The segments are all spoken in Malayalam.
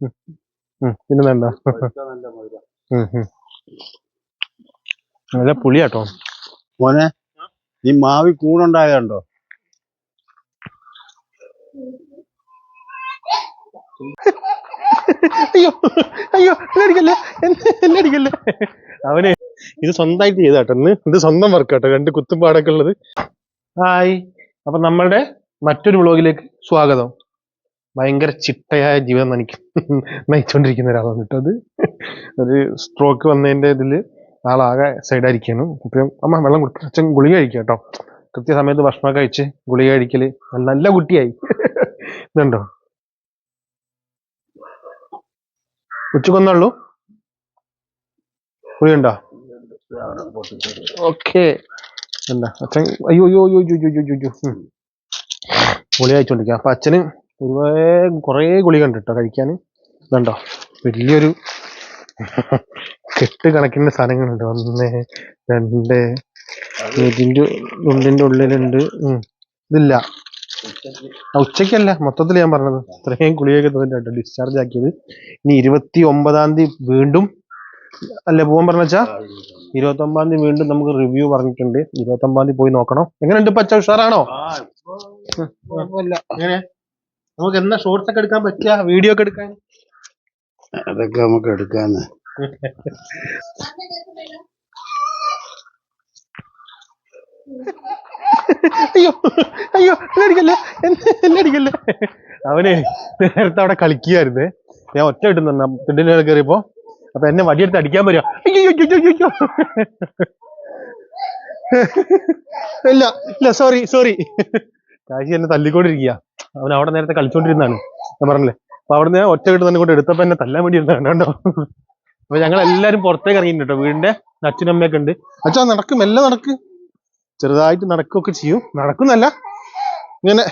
ഉം, ഉം. നല്ല പുളിയാട്ടോ. മോനെ ഈ മാവി കൂടുണ്ടായതുണ്ടോ അയ്യോ അയ്യോ എന്നടിക്കല്ലേ എന്നടിക്കല്ലേ എന്നെ എന്നെ അവനെ ഇത് സ്വന്തമായിട്ട് ചെയ്താട്ടോ. ഇന്ന് ഇത് സ്വന്തം വർക്ക് കേട്ടോ രണ്ട് കുത്തുപാടൊക്കെ ഉള്ളത്. ഹായ്. അപ്പൊ നമ്മളുടെ മറ്റൊരു വ്ളോഗിലേക്ക് സ്വാഗതം. ഭയങ്കര ചിട്ടയായ ജീവിതം എനിക്ക് നയിച്ചുകൊണ്ടിരിക്കുന്ന ഒരാളാണ് കേട്ടോ അത്. ഒരു സ്ട്രോക്ക് വന്നതിന്റെ ഇതിൽ ആളാകെ സൈഡായിരിക്കുന്നു ഇപ്പം അമ്മ വെള്ളം കൊടുക്കും അച്ഛൻ ഗുളിക കഴിക്കുക കേട്ടോ. കൃത്യസമയത്ത് ഭക്ഷണം കഴിച്ച് ഗുളിക കഴിക്കൽ നല്ല കുട്ടിയായി. ഇതുണ്ടോ? ഉച്ചക്കൊന്നുള്ളൂ? ഗുളിയുണ്ടോ ഓക്കെ. എന്താ? അച്ഛൻ അയ്യോ അയ്യോ അയ്യോ അയ്യോ ഗുളിക കഴിച്ചോണ്ടിരിക്കുക അപ്പൊ അച്ഛന് ഒരുപാട് കുറേ ഗുളിക ഉണ്ട് കേട്ടോ കഴിക്കാൻ? ഇതുണ്ടോ വലിയൊരു കെട്ട് കണക്കിന് സാധനങ്ങളുണ്ട്. ഒന്ന് രണ്ട് ഇതിന്റെ ഉള്ളിന്റെ ഉള്ളിലുണ്ട്. ഇതില്ല. ഉച്ചക്കല്ല ഉച്ചയ്ക്കല്ല. മൊത്തത്തിൽ ഞാൻ പറഞ്ഞത്. ഇത്രയും ഗുളികയൊക്കെ തോന്നിട്ട് ഡിസ്ചാർജ് ആക്കിയത്. ഇനി ഇരുപത്തി ഒമ്പതാം തീയതി വീണ്ടും അല്ലേ പോകാൻ പറഞ്ഞാ ഇരുപത്തി ഒമ്പതാം തീയതി വീണ്ടും നമുക്ക് റിവ്യൂ പറഞ്ഞിട്ടുണ്ട്. ഇരുപത്തി ഒമ്പതാം തീയതി പോയി നോക്കണം. എങ്ങനെയുണ്ട് പച്ച ഉഷാറാണോ? എങ്ങനെ? നമുക്ക് എന്നാ ഷോർട്സ് ഒക്കെ എടുക്കാൻ പറ്റുക വീഡിയോ ഒക്കെ എടുക്കാൻ? അതൊക്കെ നമുക്ക് എടുക്കാന്ന്. അയ്യോ അയ്യോ എന്നടിക്കല്ലേ എന്നടിക്കല്ലേ അവന് നേരത്തെ അവിടെ കളിക്കുകയായിരുന്നേ ഞാൻ ഒറ്റ ഇട്ടുന്ന തിണ്ടിന് കയറിയപ്പോ. അപ്പൊ എന്നെ വടിയെടുത്ത് അടിക്കാൻ പറ്റുക അയ്യോ. ഇല്ല ഇല്ല സോറി സോറി കാശി എന്നെ തല്ലിക്കൊണ്ടിരിക്കുക അവൻ അവിടെ നേരത്തെ കളിച്ചോണ്ടിരുന്നാണ് ഞാൻ പറഞ്ഞില്ലേ? അപ്പൊ അവിടെ നിന്ന് ഒറ്റ കിട്ടുന്ന തന്നെ കൊണ്ട് എടുത്തപ്പോ എന്നെ തല്ലാൻ വേണ്ടി ഇരുന്നാണ് കേട്ടോ. അപ്പൊ ഞങ്ങൾ എല്ലാരും പുറത്തേക്ക് ഇറങ്ങിയിട്ടുണ്ട് കേട്ടോ. വീടിന്റെ അച്ഛനും അമ്മയൊക്കെ ഉണ്ട്. അച്ഛാ നടക്കും എല്ലാം നടക്ക്. ചെറുതായിട്ട് നടക്കുകയൊക്കെ ചെയ്യും. നടക്കുന്നല്ല. ഇങ്ങനെ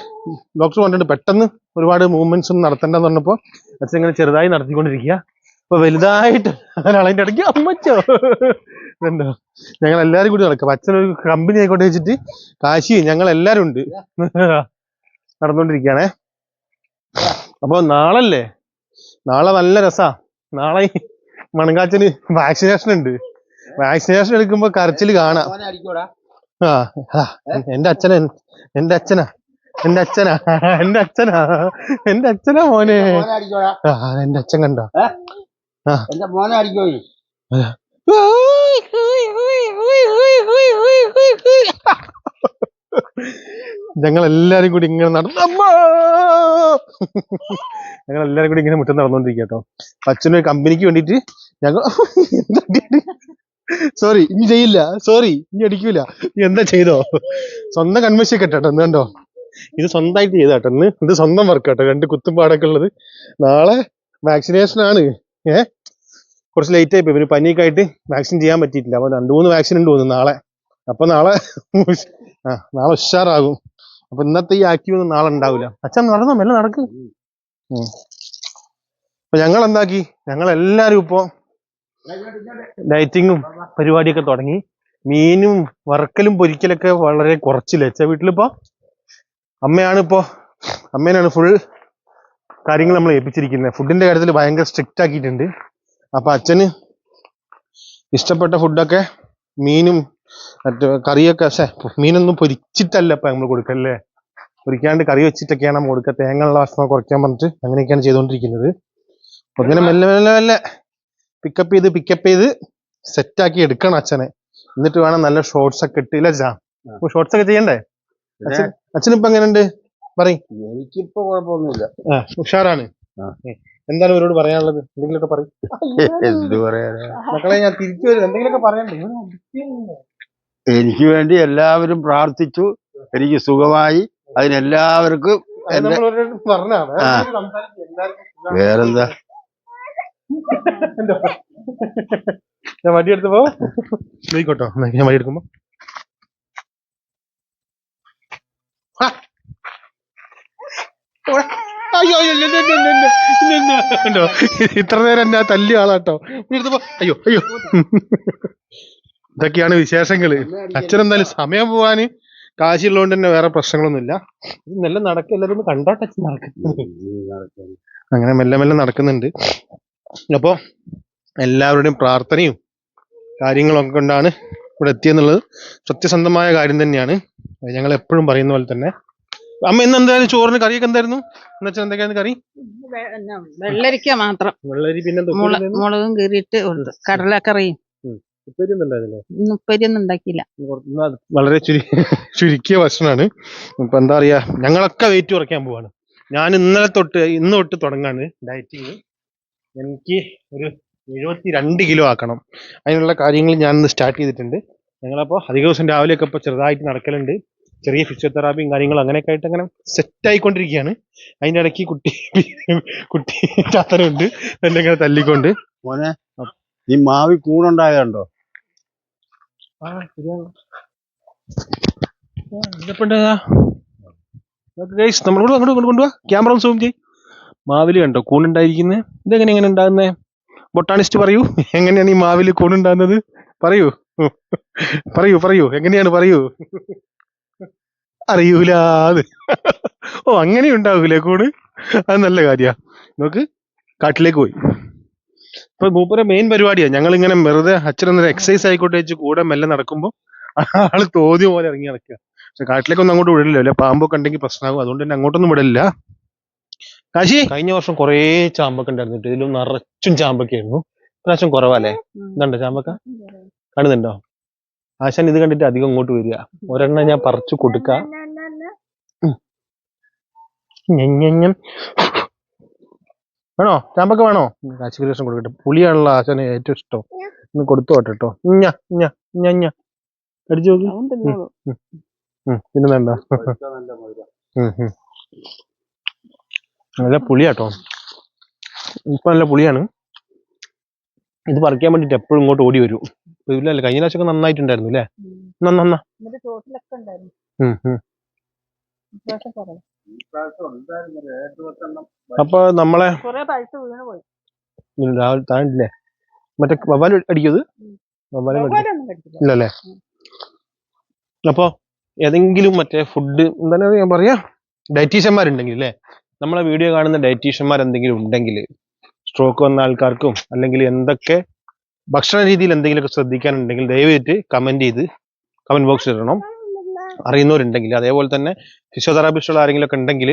ഡോക്ടർ പറഞ്ഞിട്ട് പെട്ടെന്ന് ഒരുപാട് മൂവ്മെന്റ്സ് ഒന്നും നടത്തണ്ടെന്ന് പറഞ്ഞപ്പോ അച്ഛൻ ഇങ്ങനെ ചെറുതായി നടത്തിക്കൊണ്ടിരിക്കുക. അപ്പൊ വലുതായിട്ട് അതിന്റെ ഇടയ്ക്ക് അമ്മച്ചോ. എന്തോ ഞങ്ങൾ എല്ലാരും കൂടി നടക്കും. അച്ഛൻ ഒരു കമ്പനി ആയിക്കോട്ടെ വെച്ചിട്ട് കാശി ഞങ്ങൾ എല്ലാരും ഉണ്ട്. നടന്നുകൊണ്ടിരിക്കുകയാണേ അപ്പോൾ നാളല്ലേ? നാളെ നല്ല രസാ. നാളെ മണങ്കാച്ചന് വാക്സിനേഷൻ ഉണ്ട്. വാക്സിനേഷൻ എടുക്കുമ്പോൾ കരച്ചിൽ കാണാം. ആ എന്റെ അച്ഛനാ എന്റെ അച്ഛനാ എന്റെ അച്ഛനാ എന്റെ അച്ഛനാ എന്റെ അച്ഛനാ മോനെ. എന്റെ അച്ഛൻ കണ്ടോ? എന്റെ മോനെ അടിക്കോ നീ? ഞങ്ങൾ എല്ലാരും കൂടി ഇങ്ങനെ നടന്ന! ഞങ്ങൾ എല്ലാരും കൂടി ഇങ്ങനെ മുറ്റം നടന്നുകൊണ്ടിരിക്കുക കേട്ടോ. അച്ഛനൊരു കമ്പനിക്ക് വേണ്ടിട്ട് ഞങ്ങൾ സോറി ഇനി ചെയ്യില്ല. സോറി ഇനി അടിക്കൂല. നീ എന്താ ചെയ്തോ? സ്വന്തം കൺവെൻഷൻ കേട്ടോ ഇന്ന് കണ്ടോ? ഇത് സ്വന്തമായിട്ട് ചെയ്ത ഇന്ന്. ഇത് സ്വന്തം വർക്ക് കേട്ടോ. രണ്ട് കുത്തുപാടൊക്കെ ഉള്ളത്. നാളെ വാക്സിനേഷൻ ആണ്. ഏ? കുറച്ച് ലേറ്റ് ആയി പിന്നെ പനിയൊക്കെ ആയിട്ട് വാക്സിൻ ചെയ്യാൻ പറ്റിയിട്ടില്ല. അപ്പൊ രണ്ടു മൂന്ന് വാക്സിൻ ഉണ്ട് തോന്നുന്നു നാളെ. അപ്പൊ നാളെ ആ നാളെ ഉഷാറാകും. അപ്പൊ ഇന്നത്തെ ഈ ആക്റ്റീവ് ഒന്നും നാളെ ഉണ്ടാവില്ല അച്ഛൻ നടന്നോ മെല്ലെ നടക്ക്. അപ്പൊ ഞങ്ങൾ എന്താക്കി ഞങ്ങൾ എല്ലാരും ഇപ്പോ ലൈറ്റിങ്ങും പരിപാടിയൊക്കെ തുടങ്ങി. മീനും വറക്കലും പൊരിക്കലൊക്കെ വളരെ കുറച്ചില്ല? അച്ഛ വീട്ടിലിപ്പോ? അമ്മയാണ് ഇപ്പോ അമ്മേനാണ് ഫുൾ കാര്യങ്ങൾ നമ്മൾ ഏൽപ്പിച്ചിരിക്കുന്നത് ഫുഡിന്റെ കാര്യത്തിൽ ഭയങ്കര സ്ട്രിക്റ്റ് ആക്കിയിട്ടുണ്ട്. അപ്പൊ അച്ഛന് ഇഷ്ടപ്പെട്ട ഫുഡൊക്കെ മീനും മറ്റേ കറിയൊക്കെ പക്ഷേ മീനൊന്നും പൊരിച്ചിട്ടല്ല ഇപ്പൊ നമ്മൾ കൊടുക്കല്ലേ പൊരിക്കാണ്ട് കറി വെച്ചിട്ടൊക്കെയാണ് നമ്മൾ കൊടുക്കുക തേങ്ങയുള്ള ഭക്ഷണം കുറയ്ക്കാൻ പറഞ്ഞിട്ട് അങ്ങനെയൊക്കെയാണ് ചെയ്തുകൊണ്ടിരിക്കുന്നത് അങ്ങനെ ഇങ്ങനെ മെല്ലെ മെല്ലെ മെല്ലെ പിക്കപ്പ് ചെയ്ത് പിക്കപ്പ് ചെയ്ത് സെറ്റാക്കി എടുക്കണം അച്ഛനെ. എന്നിട്ട് വേണം നല്ല ഷോർട്സ് ഒക്കെ ഇട്ടില്ല അച്ഛാ? ഷോർട്സ് ഒക്കെ ചെയ്യണ്ടേ? അച്ഛൻ അച്ഛനിപ്പോ എങ്ങനെയുണ്ട്? പറയും. എനിക്കിപ്പോ കുഴപ്പമൊന്നുമില്ല ഉഷാറാണ്. എന്താണ് ഇവരോട് പറയാനുള്ളത്? എന്തെങ്കിലുമൊക്കെ പറയും. മക്കളെ ഞാൻ തിരിച്ചു വരും. എന്തെങ്കിലുമൊക്കെ പറയണ്ടേ? എനിക്ക് വേണ്ടി എല്ലാവരും പ്രാർത്ഥിച്ചു. എനിക്ക് സുഖമായി. അതിനെല്ലാവർക്കും എന്റെ- ആ. വേറെന്താ? ഞാൻ വടി എടുത്തപ്പോ നോയിക്കോട്ടോ ഞാൻ വടി എടുക്കുമ്പോ. അയ്യോ? ഇത്ര നേരം എന്നെ തല്ലിയ ആളാട്ടോ. എടുത്തപ്പോ അയ്യോ അയ്യോ. ഇതൊക്കെയാണ് വിശേഷങ്ങൾ. അച്ഛനെന്തായാലും സമയം പോവാന് കാശുള്ളതുകൊണ്ട് തന്നെ വേറെ പ്രശ്നങ്ങളൊന്നുമില്ല. ഇത് നടക്ക് എല്ലാവരും ഒന്ന് കണ്ടോട്ടെ അച്ഛൻ നടക്ക് അങ്ങനെ മെല്ലെ മെല്ലെ നടക്കുന്നുണ്ട്. അപ്പോൾ എല്ലാവരുടെയും പ്രാർത്ഥനയും കാര്യങ്ങളൊക്കെ കൊണ്ടാണ് ഇവിടെ എത്തിയെന്നുള്ളത്. സത്യസന്ധമായ കാര്യം തന്നെയാണ്. ഞങ്ങൾ എപ്പോഴും പറയുന്ന പോലെ തന്നെ. അമ്മ ഇന്ന് എന്തായാലും ചോറിന് കറിയൊക്കെ എന്തായിരുന്നു? എന്നുവെച്ചാൽ എന്തൊക്കെയായിരുന്നു കറി? വെള്ളരിക്ക മാത്രം. വെള്ളരി പിന്നെ മുള മുളകും കീറിയിട്ട് ഉണ്ട്. കടലക്കറിയും. ഉപ്പേരിയൊന്നും ഉണ്ടാക്കിയില്ല. വളരെ ചുരു ചുരുക്കിയ ഭക്ഷണമാണ്. ഇപ്പൊ എന്താ പറയാ ഞങ്ങളൊക്കെ വെയിറ്റ് കുറയ്ക്കാൻ പോവാണ്. ഞാൻ ഇന്നലെ തൊട്ട് ഇന്ന് തൊട്ട് തുടങ്ങാണ് ഡയറ്റിങ് എനിക്ക് ഒരു എഴുപത്തി രണ്ട് കിലോ ആക്കണം. അതിനുള്ള കാര്യങ്ങൾ ഞാൻ ഇന്ന് സ്റ്റാർട്ട് ചെയ്തിട്ടുണ്ട്. ഞങ്ങളപ്പോൾ അധിക ദിവസം രാവിലെയൊക്കെ ഇപ്പോൾ ചെറുതായിട്ട് നടക്കലുണ്ട്. ചെറിയ ഫിസിയോതെറാപ്പിയും കാര്യങ്ങളും അങ്ങനെയൊക്കെ ആയിട്ട് അങ്ങനെ സെറ്റ് ആയിക്കൊണ്ടിരിക്കുകയാണ്. അതിന്റെ ഇടയ്ക്ക് കുട്ടി കുട്ടി ചാത്തനുണ്ട്. എന്നെ ഇങ്ങനെ തല്ലിക്കൊണ്ട്. മോനെ ഈ മാവി കൂണുണ്ടായതുണ്ടോ ഗൈസ് നമ്മളോട് അങ്ങോട്ട് കൊണ്ട് കൊണ്ടുപോവാ ക്യാമറ ഒന്ന് സൂം ചെയ്യും. മാവിൽ കണ്ടോ കൂണുണ്ടായിരിക്കുന്നത് ഇതെങ്ങനെ എങ്ങനെ ഉണ്ടാകുന്നേ? ബൊട്ടാണിസ്റ്റ് പറയൂ. എങ്ങനെയാണ് ഈ മാവിൽ കൂണുണ്ടാകുന്നത്? പറയൂ. പറയൂ പറയൂ. എങ്ങനെയാണ് പറയൂ? അറിയൂലാത് ഓ അങ്ങനെ ഉണ്ടാവൂലേ കൂണ്? അത് നല്ല കാര്യ. നോക്ക് കാട്ടിലേക്ക് പോയി. ഇപ്പൊ മൂപ്പരെ മെയിൻ പരിപാടിയാ. ഞങ്ങൾ ഇങ്ങനെ വെറുതെ അച്ഛനൊന്നൊരു എക്സസൈസ് ആയിക്കോട്ടെ വെച്ച് കൂടെ മെല്ലെ നടക്കുമ്പോൾ ആൾ തോന്നിയ പോലെ ഇറങ്ങി നടക്കുക പക്ഷെ കാട്ടിലേക്കൊന്നും അങ്ങോട്ട് വിടില്ല അല്ലെ? പാമ്പൊക്കെ ഉണ്ടെങ്കിൽ പ്രശ്നമാകും അതുകൊണ്ട് തന്നെ അങ്ങോട്ടൊന്നും വിടില്ല. കാശി? കഴിഞ്ഞ വർഷം കുറേ ചാമ്പൊക്കെ ഉണ്ടായിരുന്നു ഇതിലും നിറച്ചും ചാമ്പൊക്കെ ആയിരുന്നു. ഇപ്രാവശ്യം കുറവല്ലേ? ഇതുണ്ടോ ചാമ്പക്ക? കാണുന്നുണ്ടോ? ആശാൻ ഇത് കണ്ടിട്ട് അധികം ഇങ്ങോട്ട് വരിക. ഒരെണ്ണം ഞാൻ പറിച്ചു കൊടുക്കാം. ഞഞ്ഞഞ്ഞം. വേണോ? ചാമ്പക്ക വേണോ? കാശി കൃഷ്ണൻ കൊടുക്കട്ടെ. പുളിയാണല്ലോ ആശാന് ഏറ്റവും ഇഷ്ടം. ഒന്ന് കൊടുത്തു കേട്ടോ. അടിച്ചു നോക്ക്. പിന്നെ വേണ്ട. നല്ല പുളിയാട്ടോ. ഇപ്പൊ നല്ല പുളിയാണ്. ഇത് പറിക്കാൻ വേണ്ടിട്ട് എപ്പോഴും ഇങ്ങോട്ട് ഓടി വരും. ഇല്ലല്ലേ കഴിഞ്ഞ പ്രാവശ്യമൊക്കെ നന്നായിട്ടുണ്ടായിരുന്നു അല്ലേ? ഉം. നന്ന അപ്പൊ നമ്മളെ താണ്ടില്ലേ? മറ്റേ വവ്വാൽ അടിക്കത് ഇല്ലല്ലേ? അപ്പൊ ഏതെങ്കിലും മറ്റേ ഫുഡ് എന്താണ് ഞാൻ പറയാ? ഡയറ്റീഷ്യന്മാരുണ്ടെങ്കിൽ അല്ലേ നമ്മളെ വീഡിയോ കാണുന്ന ഡയറ്റീഷ്യന്മാർ എന്തെങ്കിലും ഉണ്ടെങ്കിൽ സ്ട്രോക്ക് വന്ന ആൾക്കാർക്കും അല്ലെങ്കിൽ എന്തൊക്കെ ഭക്ഷണ രീതിയിൽ എന്തെങ്കിലുമൊക്കെ ശ്രദ്ധിക്കാനുണ്ടെങ്കിൽ ദയവായിട്ട് കമന്റ് ചെയ്ത് കമന്റ് ബോക്സിൽ ഇടണം. അറിയുന്നവരുണ്ടെങ്കിൽ അതേപോലെ തന്നെ ഫിസിയോതെറാപ്പിസ്റ്റുകൾ ആരെങ്കിലും ഒക്കെ ഉണ്ടെങ്കിൽ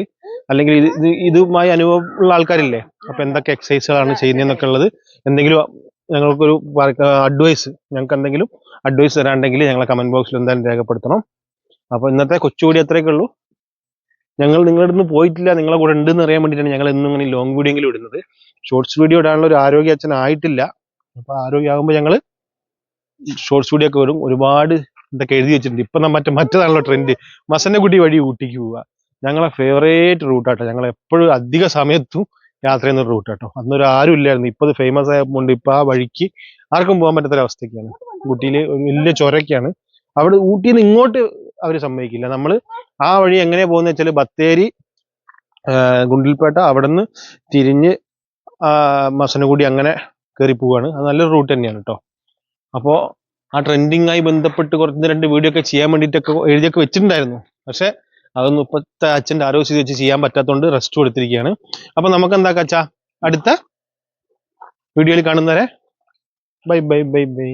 അല്ലെങ്കിൽ ഇത് ഇത് ഇതുമായി അനുഭവമുള്ള ആൾക്കാരില്ലേ അപ്പൊ എന്തൊക്കെ എക്സസൈസുകളാണ് ചെയ്യുന്നതെന്നൊക്കെ ഉള്ളത് എന്തെങ്കിലും ഞങ്ങൾക്കൊരു അഡ്വൈസ് ഞങ്ങൾക്ക് എന്തെങ്കിലും അഡ്വൈസ് തരാണ്ടെങ്കിൽ ഞങ്ങളെ കമന്റ് ബോക്സിൽ എന്തായാലും രേഖപ്പെടുത്തണം. അപ്പൊ ഇന്നത്തെ കൊച്ചുകൂടി അത്രയൊക്കെ ഉള്ളൂ. ഞങ്ങൾ നിങ്ങളുടെ നിന്ന് പോയിട്ടില്ല നിങ്ങളെ കൂടെ ഉണ്ടെന്ന് അറിയാൻ വേണ്ടിയിട്ടാണ് ഞങ്ങൾ എന്നും ഇങ്ങനെ ലോങ് വീഡിയോ എങ്കിലും ഇടുന്നത്. ഷോർട്സ് വീഡിയോ ഇടാനുള്ള ഒരു ആരോഗ്യ അച്ഛൻ ആയിട്ടില്ല. അപ്പൊ ആരോഗ്യമാകുമ്പോൾ ഞങ്ങൾ ഷോർട്സ് വീഡിയോ ഒക്കെ വരും ഒരുപാട് ഇതൊക്കെ എഴുതി വെച്ചിട്ടുണ്ട്. ഇപ്പൊ മറ്റേ മറ്റേതാണല്ലോ ട്രെൻഡ് മസനഗുഡി വഴി ഊട്ടിക്ക് പോവുക. ഞങ്ങളെ ഫേവറേറ്റ് റൂട്ടാട്ടോ ഞങ്ങൾ എപ്പോഴും അധിക സമയത്തും യാത്ര ചെയ്യുന്ന റൂട്ട് കേട്ടോ അന്നൊരു ആരും ഇല്ലായിരുന്നു. ഇപ്പൊ ഫേമസ് ആയതുകൊണ്ട് ഇപ്പൊ ആ വഴിക്ക് ആർക്കും പോകാൻ പറ്റാത്ത അവസ്ഥയ്ക്കാണ് ഊട്ടിയിൽ വലിയ ചൊരക്കാണ് അവിടെ ഊട്ടിയിൽ നിന്ന് ഇങ്ങോട്ട് അവർ സമ്മതിക്കില്ല. നമ്മൾ ആ വഴി എങ്ങനെ പോകുന്ന വെച്ചാൽ ബത്തേരി ഗുണ്ടിൽപേട്ട അവിടെ നിന്ന് തിരിഞ്ഞ് ആ, മസനഗുഡി അങ്ങനെ കയറി പോവാണ്. അത് നല്ലൊരു റൂട്ട് തന്നെയാണ് കേട്ടോ അപ്പോൾ ആ ട്രെൻഡിങ്ങായി ബന്ധപ്പെട്ട് കുറച്ച് രണ്ട് വീഡിയോ ഒക്കെ ചെയ്യാൻ വേണ്ടിയിട്ടൊക്കെ എഴുതിയൊക്കെ വെച്ചിട്ടുണ്ടായിരുന്നു. പക്ഷെ അതൊന്നും ഇപ്പോഴത്തെ അച്ഛന്റെ ആരോഗ്യസ്ഥിതി വെച്ച് ചെയ്യാൻ പറ്റാത്തതുകൊണ്ട് റെസ്റ്റ് കൊടുത്തിരിക്കുകയാണ്. അപ്പൊ നമുക്ക് എന്താ കച്ചാ? അടുത്ത വീഡിയോയിൽ കാണുന്നവരെ. Bye bye bye bye